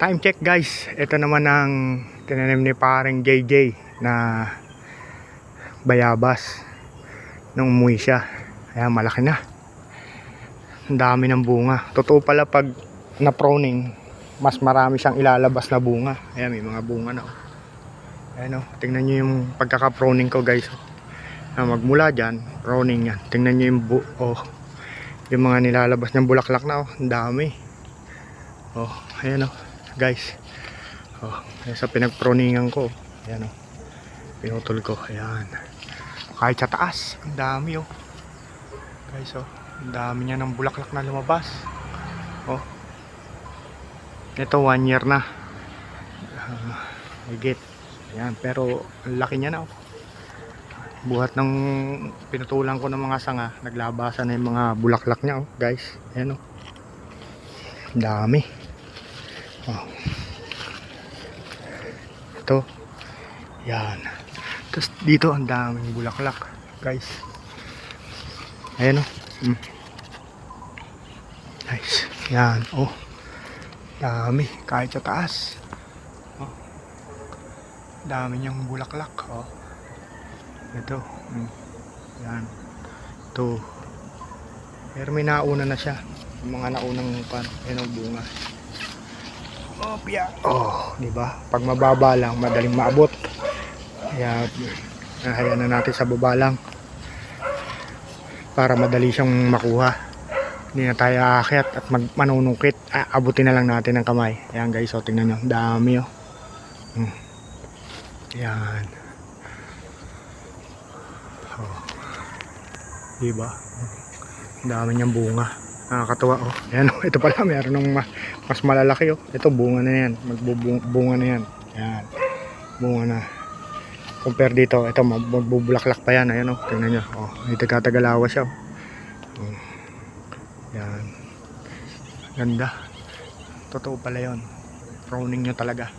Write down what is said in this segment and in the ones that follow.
Time check guys. Ito naman ang tinanim ni pareng JJ na bayabas nung umuwi siya. Ayan, malaki na. Ang dami ng bunga. Totoo pala pag na-proning, mas marami siyang ilalabas na bunga. Ayan, may mga bunga na. oh. Ayan o, tingnan nyo yung pagkaka-proning ko guys. Ah, magmula dyan, proning yan. Tingnan nyo yung bu oh, yung mga nilalabas ng bulaklak na oh. Ang dami. Oh, ayan oh, guys. Oh, sa pinagproningan ko. Ayan oh. Pinutol ko. Ayan. Kahit sa taas, ang dami oh. Guys oh, ang dami niya ng bulaklak na lumabas. Oh. Ito one year na. Uh, higit. Ayan, pero ang laki niya na oh. Buhat ng pinutulan ko ng mga sanga, naglabasan na yung mga bulaklak niya oh, guys. Ayan oh. Dami. Oh. Ito. Yan. Tapos dito ang daming bulaklak, guys. Ayan oh. Mm. Nice. Yan, oh. Dami, kahit sa taas. Oh. Dami niyang bulaklak, oh. Ito. Mm. Yan. Ito. Pero may nauna na siya. Yung mga naunang pan, ang bunga. Piya. Oh, di ba? Pag mababa lang, madaling maabot. Kaya, nahaya na natin sa baba lang. Para madali siyang makuha. Hindi na tayo aakyat at mag manunungkit. Ah, abutin na lang natin ng kamay. Ayan guys, oh, tingnan nyo. Dami oh. Hmm. Yan. Oh. Diba? Ang dami niyang bunga. Nakakatuwa oh. Ayan oh, ito pala meron ng ma- mas malalaki oh. Ito bunga na yan. Magbubunga na yan. Ayan. Bunga na. Compare dito, ito mag- magbubulaklak pa yan. Ayan oh, tingnan nyo. Oh, may taga-tagalawa siya oh. Oh. Yan. Ganda. Totoo pala yon. Proning nyo talaga.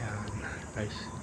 Ayan, guys.